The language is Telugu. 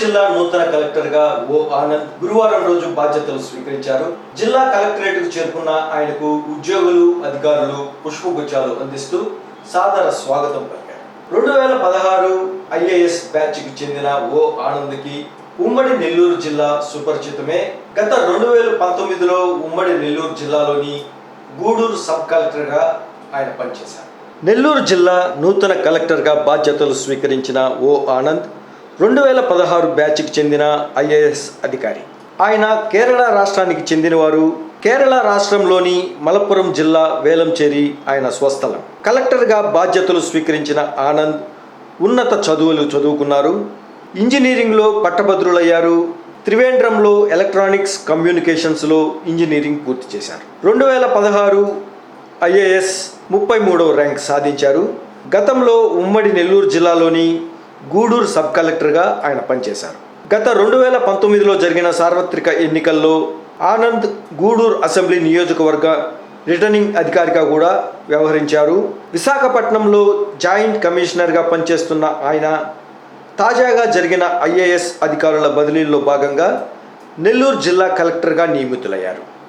జిల్లా నూతన కలెక్టర్గా ఓ ఆనంద్ గురువారం రోజు బాధ్యతలు స్వీకరించారు. జిల్లా కలెక్టరేట్కు చేరుకున్న ఆయనకు ఉద్యోగులు అధికారులు పుష్పగుచ్చాలు అందిస్తూ సాదర స్వాగతం పలికారు. రెండు వేల పదహారు ఐఏఎస్ బ్యాచ్కి చెందిన ఓ ఆనంద్కి ఉమ్మడి నెల్లూరు జిల్లా సుపరిచితమే. గత రెండు వేల పంతొమ్మిదిలో ఉమ్మడి నెల్లూరు జిల్లాలోని గూడూరు సబ్ కలెక్టర్గా ఆయన పనిచేశారు. నెల్లూరు జిల్లా నూతన కలెక్టర్గా బాధ్యతలు స్వీకరించిన ఓ ఆనంద్ రెండు వేల పదహారు బ్యాచ్కి చెందిన ఐఏఎస్ అధికారి. ఆయన కేరళ రాష్ట్రానికి చెందినవారు. కేరళ రాష్ట్రంలోని మలప్పురం జిల్లా వేలంచేరి ఆయన స్వస్థలం. కలెక్టర్గా బాధ్యతలు స్వీకరించిన ఆనంద్ ఉన్నత చదువులు చదువుకున్నారు. ఇంజనీరింగ్లో పట్టభద్రులయ్యారు. త్రివేంద్రంలో ఎలక్ట్రానిక్స్ కమ్యూనికేషన్స్లో ఇంజనీరింగ్ పూర్తి చేశారు. రెండు వేల పదహారు ఐఏఎస్ ముప్పై మూడవ ర్యాంక్ సాధించారు. గతంలో ఉమ్మడి నెల్లూరు జిల్లాలోని గూడూరు సబ్ కలెక్టర్గా ఆయన పనిచేశారు. గత రెండు వేల పంతొమ్మిదిలో జరిగిన సార్వత్రిక ఎన్నికల్లో ఆనంద్ గూడూరు అసెంబ్లీ నియోజకవర్గ రిటర్నింగ్ అధికారిగా కూడా వ్యవహరించారు. విశాఖపట్నంలో జాయింట్ కమిషనర్గా పనిచేస్తున్న ఆయన తాజాగా జరిగిన ఐఏఎస్ అధికారుల బదిలీల్లో భాగంగా నెల్లూరు జిల్లా కలెక్టర్గా నియమితులయ్యారు.